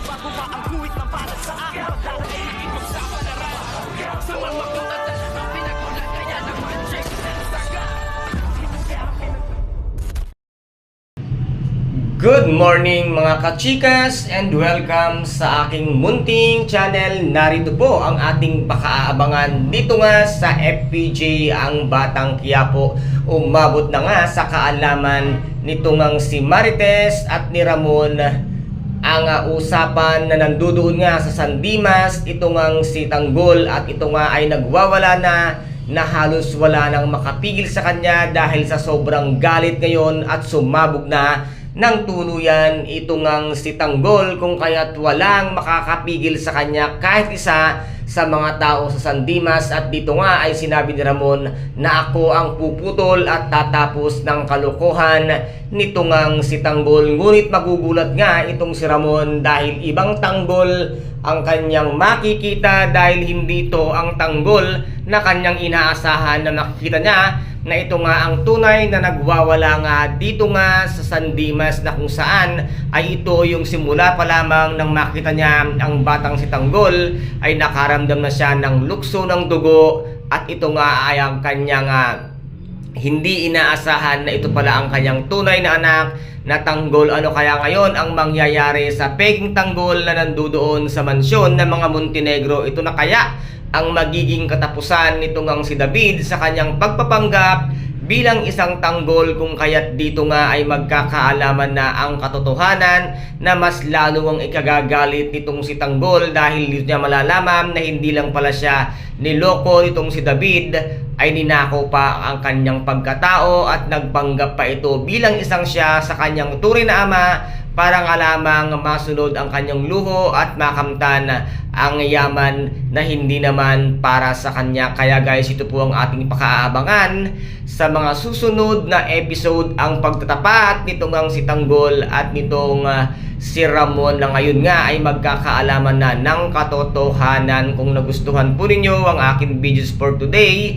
Ang guhit na para sa akin Pagdadaig ipagsapalaran Sa mga katatan Ang pinagulat kaya naman Check saga Good morning mga kachikas and welcome sa aking munting channel. Narito po ang ating pakaabangan dito nga sa FPJ ang Batang Quiapo. Umabot na nga sa kaalaman nito ngang si Marites at ni Ramon ang uh, usapan na nandudoon nga sa San Dimas, ito ngang si Tanggol at ito nga ay nagwawala na na halos wala nang makapigil sa kanya dahil sa sobrang galit ngayon at sumabog na ng tuluyan. Ito ngang si Tanggol kung kaya't walang makakapigil sa kanya kahit isa sa mga tao sa San Dimas. At dito nga ay sinabi ni Ramon na ako ang puputol at tatapos ng kalokohan nito ngang si Tanggol. Ngunit magugulat nga itong si Ramon dahil ibang Tanggol ang kanyang makikita dahil hindi ito ang Tanggol na kanyang inaasahan na makikita niya na ito nga ang tunay na nagwawala nga dito nga sa San Dimas na kung saan ay ito yung simula pa lamang nang makita niya ang batang si Tanggol ay nakaramdam na siya ng lukso ng dugo at ito nga ay ang kanyang ah, hindi inaasahan na ito pala ang kanyang tunay na anak na tanggol. Ano kaya ngayon ang mangyayari sa peking tanggol na nandudoon sa mansyon ng mga Montenegro? Ito na kaya ang magiging katapusan nitong ang si David sa kanyang pagpapanggap bilang isang tanggol kung kaya't dito nga ay magkakaalaman na ang katotohanan na mas lalo ang ikagagalit nitong si Tanggol dahil dito niya malalaman na hindi lang pala siya niloko nitong si David ay ninako pa ang kanyang pagkatao at nagpanggap pa ito bilang isang siya sa kanyang tunay na ama para nga lamang masunod ang kanyang luho at makamtan ang yaman na hindi naman para sa kanya. Kaya guys, ito po ang ating pakaabangan sa mga susunod na episode ang pagtatapat nitong ang si Tanggol at nitong ah, si Ramon na ngayon nga ay magkakaalaman na ng katotohanan. Kung nagustuhan po ninyo ang aking videos for today,